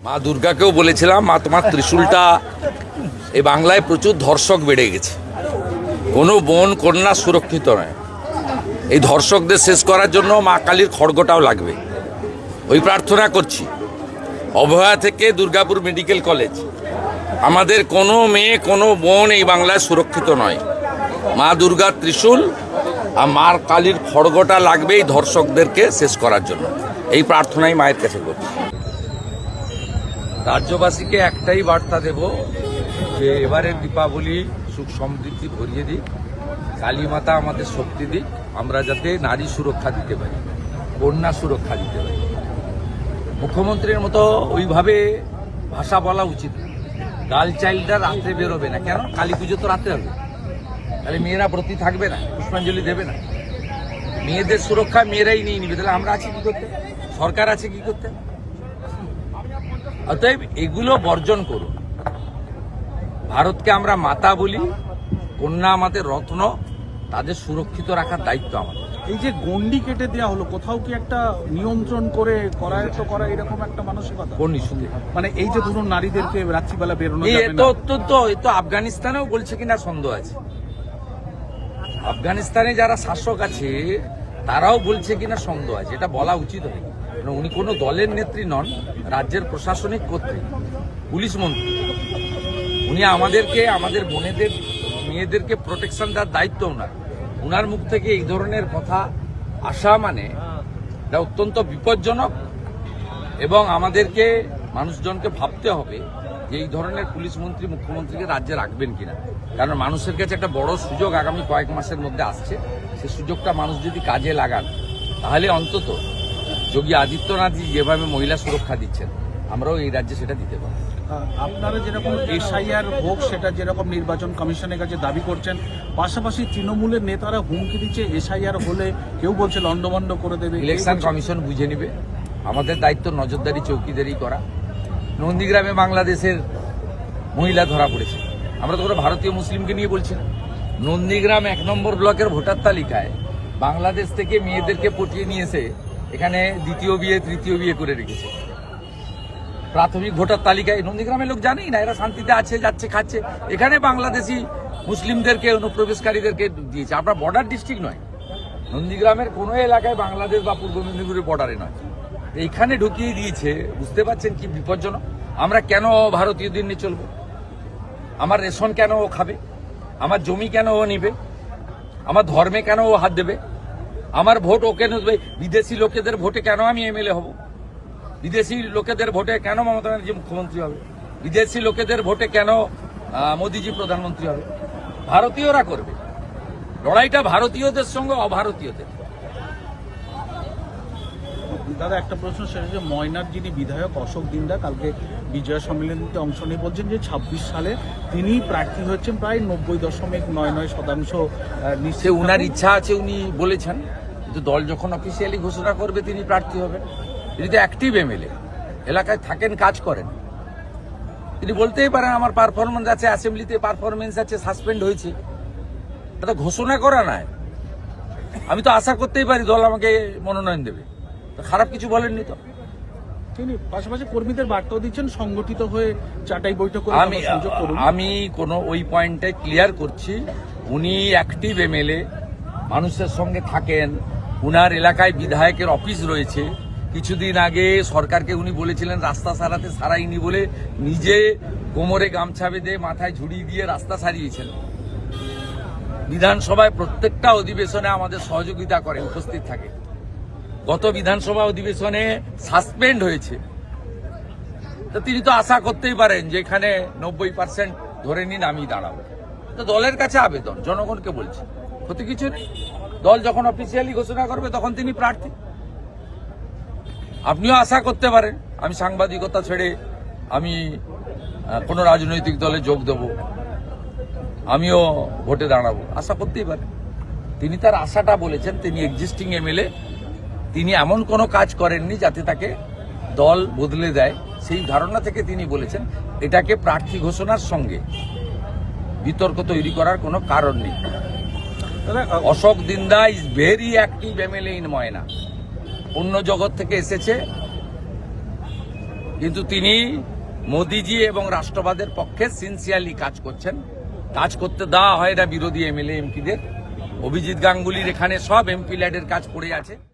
মা দুর্গাকেও বলেছিলাম, মা, তোমার ত্রিশূলটা এই বাংলায় প্রচুর ধর্ষক বেড়ে গেছে। কোনো বোন, কন্যা সুরক্ষিত নয়। এই ধর্ষকদের শেষ করার জন্য মা কালীর খড়গটাও লাগবে। ওই প্রার্থনা করছি। অভয়া থেকে দুর্গাপুর মেডিকেল কলেজ। আমাদের কোনো মেয়ে, কোনো বোন এই বাংলায় সুরক্ষিত নয়। মা দুর্গার ত্রিশূল আর মার কালীর খড়গটা লাগবে এই ধর্ষকদেরকে শেষ করার জন্য। এই প্রার্থনাই মায়ের কাছে করছি। রাজ্যবাসীকে একটাই বার্তা দেব যে এবারের দীপাবলি সুখ সমৃদ্ধি ভরিয়ে দিক, কালী মাতা আমাদের শক্তি দিক, আমরা যাতে নারী সুরক্ষা দিতে পারি, কন্যা সুরক্ষা দিতে পারি। মুখ্যমন্ত্রীর মতো ওইভাবে ভাষা বলা উচিত। গার্ল চাইল্ডরা রাত্রে বেরোবে না। কেন? কালী পুজো তো রাত্রে হবে। তাহলে মেয়েরা ব্রতী থাকবে না, পুষ্পাঞ্জলি দেবে না। মেয়েদের সুরক্ষা মেয়েরাই নিয়ে নিবে। তাহলে আমরা আছি কি করতে? সরকার আছে কি করতে? অতএব এগুলো বর্জন করুন ভারতকে আমরা মাতা বলি কন্যা আমাদের রত্ন তাদের সুরক্ষিত রাখার দায়িত্ব আমাদের। এই যে গন্ডি কেটে দেওয়া হলো কোথাও কি একটা নিয়ন্ত্রণ করে করায়ত্ত করা এরকম একটা মানসিকতা? কোন ইস্যুতে মানে এই যে ধরুন নারীদেরকে রাত্রিবেলা বেরোনো যাবে না। অত্যন্ত এ তো আফগানিস্তানেও বলছে কিনা সন্দেহ আছে। আফগানিস্তানে যারা শাসক আছে তারাও বলছে কিনা সন্দেহ আছে, এটা বলা উচিত হয় কারণ উনি কোনো দলের নেত্রী নন, রাজ্যের প্রশাসনিক কর্তৃক, পুলিশ মন্ত্রী। উনি আমাদেরকে, আমাদের বোনেদের, মেয়েদেরকে প্রোটেকশন দেওয়ার দায়িত্ব ওনার। ওনার মুখ থেকে এই ধরনের কথা আসা মানে এটা অত্যন্ত বিপজ্জনক এবং আমাদেরকে, মানুষজনকে ভাবতে হবে যে এই ধরনের পুলিশ মন্ত্রী মুখ্যমন্ত্রীকে রাজ্যে রাখবেন কিনা। কারণ মানুষের কাছে একটা বড় সুযোগ আগামী কয়েক মাসের মধ্যে আসছে। সে সুযোগটা মানুষ যদি কাজে লাগান তাহলে অন্তত যোগী আদিত্যনাথজি যেভাবে মহিলা সুরক্ষা দিচ্ছেন আমরাও এই রাজ্যে সেটা দিতে পারি আপনারা যেরকম এসআইআর হোক সেটা যেরকম নির্বাচন কমিশনের কাছে দাবি করছেন পাশাপাশি তৃণমূলের নেতারা হুমকি দিচ্ছে এসআইআর হলে কেউ বলছে লন্ডভন্ড করে দেবে ইলেকশন কমিশন বুঝে নিবে। আমাদের দায়িত্ব নজরদারি চৌকিদারি করা। নন্দীগ্রামে বাংলাদেশের মহিলা ধরা পড়েছে। আমরা তো ভারতীয় মুসলিমকে নিয়ে বলছি না। নন্দীগ্রাম এক নম্বর ব্লকের ভোটার তালিকায় বাংলাদেশ থেকে মেয়েদেরকে পটিয়ে নিয়ে এসে এখানে দ্বিতীয় বিয়ে, তৃতীয় বিয়ে করে রেখেছে। প্রাথমিক ভোটার তালিকায়, নন্দীগ্রামের লোক জানেই না, এরা শান্তিতে আছে, যাচ্ছে, খাচ্ছে। এখানে বাংলাদেশি মুসলিমদেরকে, অনুপ্রবেশকারীদেরকে দিয়েছে। আমরা বর্ডার ডিস্ট্রিক্ট নয়। নন্দীগ্রামের কোনো এলাকায় বাংলাদেশ বা পূর্ব মেদিনীপুরের বর্ডারে নয়। এইখানে ঢুকিয়ে দিয়েছে, বুঝতে পারছেন কি বিপজ্জনক? আমরা কেন ভারতীয়দের নিয়ে চলবো? আমার রেশন কেন ও খাবে? আমার জমি কেন ও নিবে? আমার ধর্মে কেন ও হাত দেবে? আমার ভোট ও কেন বিদেশি লোকেদের ভোটে কেন আমি এমএলএ হব? বিদেশি লোকেদের ভোটে কেন মমতা ব্যানার্জি মুখ্যমন্ত্রী হবে? বিদেশি লোকেদের ভোটে কেন মোদিজি প্রধানমন্ত্রী হবে? ভারতীয়রা করবে। লড়াইটা ভারতীয়দের সঙ্গে অভারতীয়দের। দাদা একটা প্রশ্ন সেটা যে ময়নার যিনি বিধায়ক অশোক দিন্দা কালকে বিজয় সম্মেলনীতে অংশ নিয়ে বলছেন যে ছাব্বিশ সালে তিনি প্রার্থী হয়েছেন প্রায় নব্বই দশমিক নয় নয় শতাংশ নিশ্চয় উনার ইচ্ছা আছে উনি বলেছেন কিন্তু দল যখন অফিসিয়ালি ঘোষণা করবে তিনি প্রার্থী হবেন। তিনি তো অ্যাক্টিভ এমএলএ এলাকায় থাকেন কাজ করেন। তিনি বলতেই পারেন আমার পারফরমেন্স আছে অ্যাসেম্বলিতে পারফরমেন্স আছে সাসপেন্ড হয়েছে। এটা ঘোষণা করা নাই। আমি তো আশা করতেই পারি দল আমাকে মনোনয়ন দেবে। খারাপ কিছু বলেননি তো? তিনি পাশাপাশি কর্মীদের বার্তাও দিচ্ছেন সংগঠিত হয়ে চাটাই বৈঠক করে আমি আমি কোনো ওই পয়েন্টে ক্লিয়ার করছি উনি অ্যাক্টিভ এমএলএ মানুষের সঙ্গে থাকেন উনার এলাকায় বিধায়কের অফিস রয়েছে। কিছুদিন আগে সরকারকে উনি বলেছিলেন রাস্তা সারাতে সারাইনি বলে নিজে কোমরে গামছা বেঁধে মাথায় ঝুড়ি দিয়ে রাস্তা সারিয়েছেন। বিধানসভায় প্রত্যেকটা অধিবেশনে আমাদের সহযোগিতা করে উপস্থিত থাকে গত বিধানসভা অধিবেশনে সাসপেন্ড হয়েছে। তো তিনি তো আশা করতেই পারেন যে এখানে নব্বই পার্সেন্ট ধরে নিন, আমি দাঁড়াবো। তো দলের কাছে আবেদন, জনগণকে বলছি, ক্ষতি কিছু নেই। দল যখন অফিসিয়ালি ঘোষণা করবে, তখন তিনি প্রার্থী। আপনিও আশা করতে পারেন, আমি সাংবাদিকতা ছেড়ে আমি কোনো রাজনৈতিক দলে যোগ দেব। আমিও ভোটে দাঁড়াবো, আশা করতেই পারেন। তিনি তার আশাটা বলেছেন, তিনি এক্সিস্টিং এমএলএ তিনি এমন কোনো কাজ করেননি যাতে তাকে দল বদলে দেয়। সেই ধারণা থেকে তিনি বলেছেন এটাকে প্রার্থী ঘোষণার সঙ্গে বিতর্ক তৈরি করার কোনো কারণ নেই। Ashok Dinda is very active MLA in Moyna অন্য জগৎ থেকে এসেছে। কিন্তু তিনি মোদিজি এবং রাষ্ট্রবাদের পক্ষে সিনসিয়ারলি কাজ করছেন। কাজ করতে দেওয়া হয় না বিরোধী এমএলএ এমপিদের অভিজিৎ গাঙ্গুলির এখানে সব এমপি ল্যাডের কাজ পড়ে আছে।